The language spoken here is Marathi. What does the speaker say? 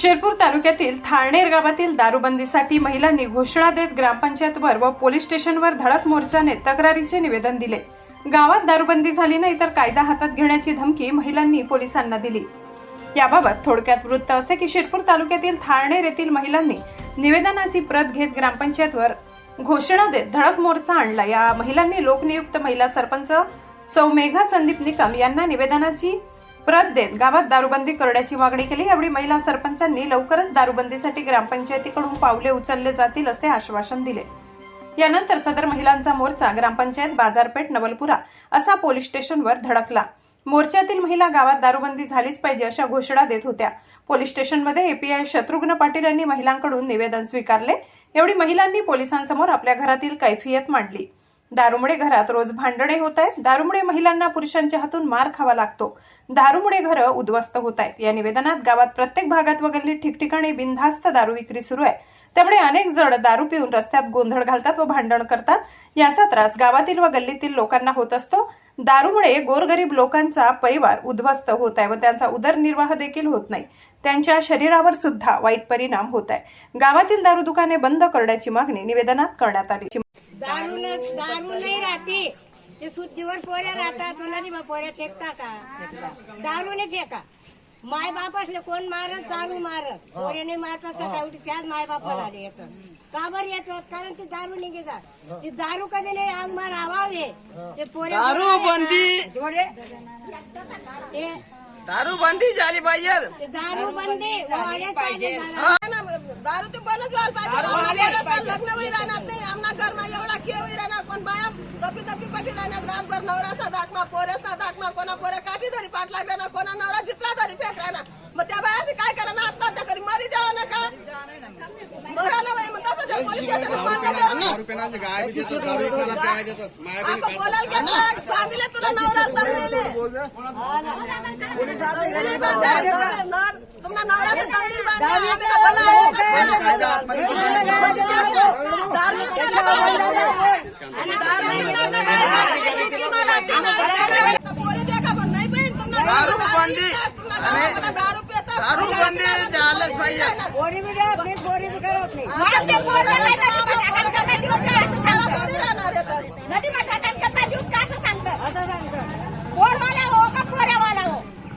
शिरपूर तालुक्यातील थाळनेर गावातील दारूबंदीसाठी महिलांनी घोषणा देत ग्रामपंचायतवर व पोलीस स्टेशनवर धडक मोर्चाने तक्रारीचे निवेदन दिले. गावात दारूबंदी झाली नाही तर कायदा हातात घेण्याची धमकी महिलांनी पोलिसांना दिली. याबाबत थोडक्यात वृत्त असे की शिरपूर तालुक्यातील थाळनेर येथील महिलांनी निवेदनाची प्रत घेत ग्रामपंचायतवर घोषणा देत धडक मोर्चा आणला. या महिलांनी लोकनियुक्त महिला सरपंच सौमेघा संदीप निकम यांना निवेदनाची प्रत देत गावात दारूबंदी करण्याची मागणी केली. यावेळी महिला सरपंचांनी लवकरच दारूबंदीसाठी ग्रामपंचायतीकडून पावले उचलले जातील असे आश्वासन दिले. यानंतर सदर महिलांचा मोर्चा ग्रामपंचायत बाजारपेठ नवलपुरा असा पोलीस स्टेशनवर धडकला. मोर्चातील महिला गावात दारूबंदी झालीच पाहिजे अशा घोषणा देत होत्या. पोलीस स्टेशनमध्ये एपीआय शत्रुघ्न पाटील यांनी महिलांकडून निवेदन स्वीकारले. एवढी महिलांनी पोलिसांसमोर आपल्या घरातील कैफियत मांडली. दारुमुळे घरात रोज भांडणे होत आहेत. दारुमुळे महिलांना पुरुषांच्या हातून मार खावा लागतो. दारूमुळे घरं उद्ध्वस्त होत आहेत. या निवेदनात गावात प्रत्येक भागात व ठिकठिकाणी बिनधास्त दारू विक्री सुरू आहे. त्यामुळे अनेक जण दारू पिऊन रस्त्यात गोंधळ घालतात व भांडण करतात. याचा त्रास गावातील व गल्लीतील लोकांना होत असतो. दारूमुळे गोरगरीब लोकांचा परिवार उद्ध्वस्त होत आहे व त्यांचा उदरनिर्वाह देखील होत नाही. त्यांच्या शरीरावर सुद्धा वाईट परिणाम होत आहे. गावातील दारू दुकाने बंद करण्याची मागणी निवेदनात करण्यात आली. दारू न दारू नाही राहते. ते सुट्टीवर पोऱ्या राहतात तुला मग पोऱ्या फेकता का? दारू नाही फेका. माय बाप असले कोण मारत दारू मारत. पोऱ्याने मारतात सकाळी त्याच माय बापाला येतं. का बरं येतात कारण ती दारू निघतात ती दारू कधी नाही अंगमार आवावे ते पोऱ्या दारू बंदी ते दारू बंदी झाली पाहिजे. ते दारू बंदी पाहिजे. हा ना, दारू ते बंदच व्हायला पाहिजे. आम्हाला पण लग्न होई राहणार नाही. आमना घरमा एवढा खेळ होई राहणार. कोण बाया दपी दपी पटी राहणार. रातभर नवऱ्याचा दाखना पोऱ्याचा दाखना कोणा पोऱ्या काठी धरी पाठ लागणार कोणा नवरा जितला धरी फेक राहणार. मग त्या बायाचे काय करणार आत्महत्या करी मरी द्यावं ना का मरा ना बाई, मग तसं त्या पोलीस स्टेशनात मान्य बांधले तुला नवरा नर- तुमना बांधले, दारू पोरी देखा पण नाही तुमना बंदी. दारू पिता. दारू बंदी झालंच पाहिजे. पोरी बी राहत नाही पोरी बी करत नाही